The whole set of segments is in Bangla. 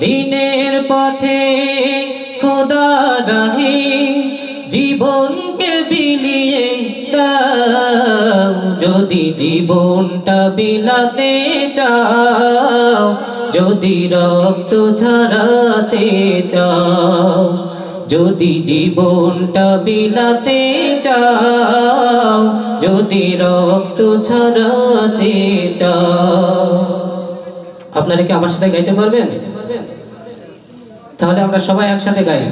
দিনের পথে খোদা রাহে, জীবনকে বিলিয়ে দাও। যদি জীবনটা বিলাতে চাও, যদি রক্ত ঝরাতে চাও, যদি জীবনটা বিলাতে চাও, যদি রক্ত ছড়াতে আপনারা কি আমার সাথে গাইতে পারবেন? তাহলে আমরা সবাই একসাথে গাই।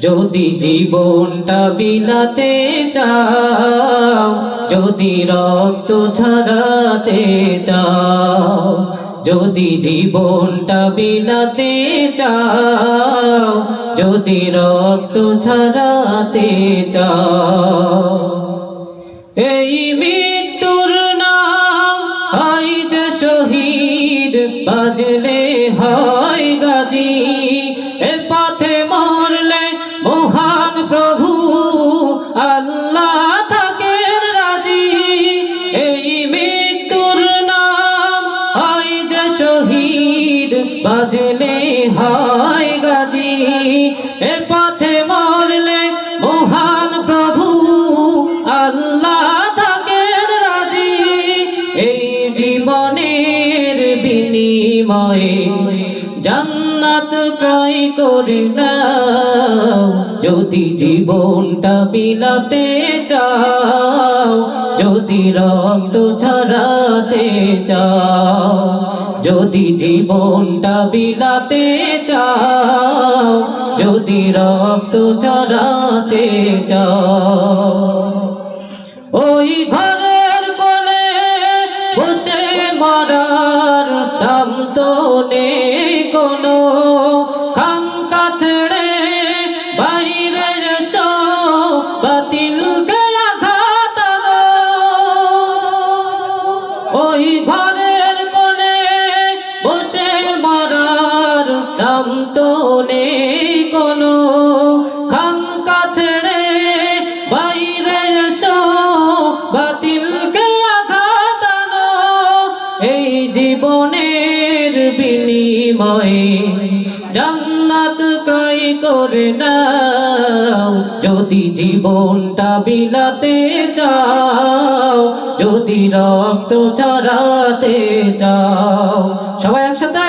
যদি জীবনটা বিলাতে চাও, যদি রক্ত ছড়াতে চাও, যদি জীবনটা বিলাতে চাও, যদি রক্ত ছড়াতে চাও, এই বাজলে হয় গাজী, এ পথে মরলে মহান প্রভু, আল্লাহ থাকেন রাজি। এই জীবনের বিনিময়ে জান্নাত ক্রয় করে যদি জীবনটা বিলাতে চাও, যদি রক্ত ছড়াতে চাও যদি জীবনটা বিলাতে চাও যদি রক্ত চড়াতে চাও ওই ঘরের দাম তো নেই কোনো। খানকা ছেড়ে বাইরে এসো, বাতিলকে আঘাতানো এই জীবনের বিনিময়ে জান্নাত ক্রয় করে নাও। যদি জীবনটা বিলাতে চাও, যদি রক্ত ছড়াতে চাও। সবাই একসাথে?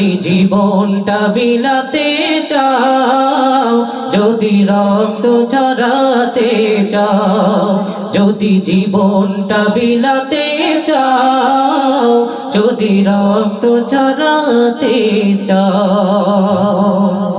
যদি জীবনটা বিলাতে চাও, যদি রক্ত ছড়াতে চাও, যদি জীবনটা বিলাতে চাও, যদি রক্ত ছড়াতে চাও।